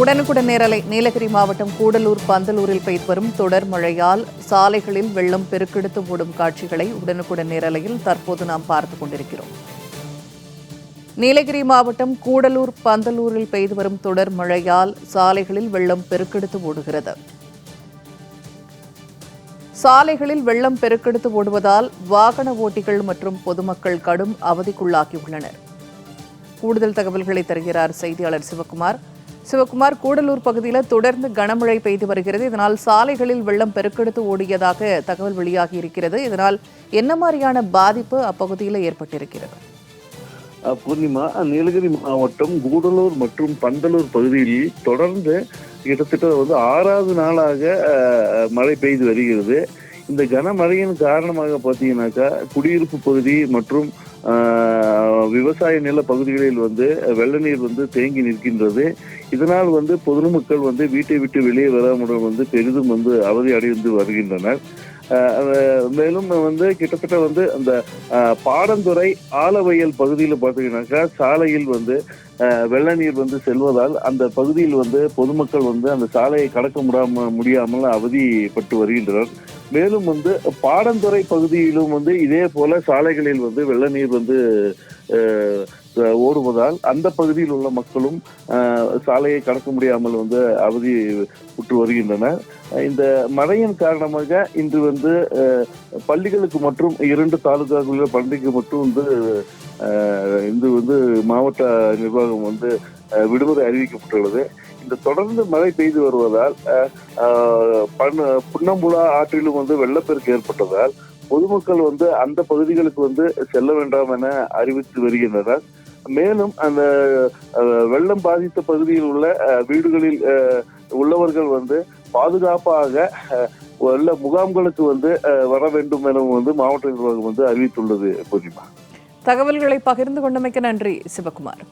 உடனுக்குடன் நேரலை. நீலகிரி மாவட்டம் கூடலூர் பந்தலூரில் பெய்து வரும் தொடர் மழையால் சாலைகளில் வெள்ளம் பெருக்கெடுத்து ஓடும் காட்சிகளை உடனுக்குடன் நேரலையில் தற்போது நாம் பார்த்து கொண்டிருக்கிறோம். நீலகிரி மாவட்டம் கூடலூர் பந்தலூரில் பெய்து வரும் தொடர் மழையால் சாலைகளில் வெள்ளம் பெருக்கெடுத்து ஓடுகிறது. சாலைகளில் வெள்ளம் பெருக்கெடுத்து ஓடுவதால் வாகன ஓட்டிகள் மற்றும் பொதுமக்கள் கடும் அவதிக்குள்ளாகியுள்ளனர். கூடுதல் தகவல்களை தருகிறார் செய்தியாளர் சிவகுமார். சிவகுமார் கூடலூர் பகுதியில் தொடர்ந்து கனமழை பெய்து வருகிறது. இதனால் சாலைகளில் வெள்ளம் பெருக்கெடுத்து ஓடியதாக தகவல் வெளியாகி இருக்கிறது. இதனால் என்ன மாதிரியான பாதிப்பு அப்பகுதியில் ஏற்பட்டிருக்கிறது? பூர்ணிமா நீலகிரி மாவட்டம் கூடலூர் மற்றும் பந்தலூர் பகுதியில் தொடர்ந்து கிட்டத்தட்ட வந்து ஆறாவது நாளாக மழை பெய்து வருகிறது. இந்த கனமழையின் காரணமாக பார்த்தீங்கன்னாக்கா குடியிருப்பு பகுதி மற்றும் விவசாய நில பகுதிகளில் வந்து வெள்ள நீர் வந்து தேங்கி நிற்கின்றது. இதனால் வந்து பொதுமக்கள் வந்து வீட்டை விட்டு வெளியே வராமல் வந்து பெரிதும் வந்து அவதி அடைந்து வருகின்றனர். மேலும் வந்து கிட்டத்தட்ட வந்து அந்த பாடந்துறை ஆலவயல் பகுதியில் பார்த்தீங்கன்னாக்கா சாலையில் வந்து வெள்ள நீர் வந்து செல்வதால் அந்த பகுதியில் வந்து பொதுமக்கள் வந்து அந்த சாலையை கடக்க முடாம முடியாமல் அவதிப்பட்டு வருகின்றனர். மேலும் வந்து பாடந்துறை பகுதியிலும் வந்து இதே போல சாலைகளில் வந்து வெள்ள நீர் வந்து ஓடுவதால் அந்த பகுதியில் உள்ள மக்களும் சாலையை கடக்க முடியாமல் வந்து அவதி உற்று வருகின்றனர். இந்த மழையின் காரணமாக இன்று வந்து பள்ளிகளுக்கு மற்றும் இரண்டு தாலுகாக்களில் பள்ளிக்கு மட்டும் வந்து இன்று வந்து மாவட்ட நிர்வாகம் வந்து விடுமுறை அறிவிக்கப்பட்டுள்ளது. இந்த தொடர்ந்து மழை பெய்து வருவதால் அஹ், புன்னம்புழா ஆற்றிலும் வந்து வெள்ளப்பெருக்கு ஏற்பட்டதால் பொதுமக்கள் வந்து அந்த பகுதிகளுக்கு வந்து செல்ல வேண்டாம் என அறிவித்து வருகின்றனர். மேலும் அந்த வெள்ளம் பாதித்த பகுதியில் உள்ள வீடுகளில் அஹ், உள்ளவர்கள் வந்து பாதுகாப்பாக உள்ள முகாம்களுக்கு வந்து அஹ், வர வேண்டும் எனவும் வந்து மாவட்ட நிர்வாகம் வந்து அறிவித்துள்ளது பூர்ணிமா. தகவல்களை பகிர்ந்து கொண்டமைக்கு நன்றி சிவகுமார்.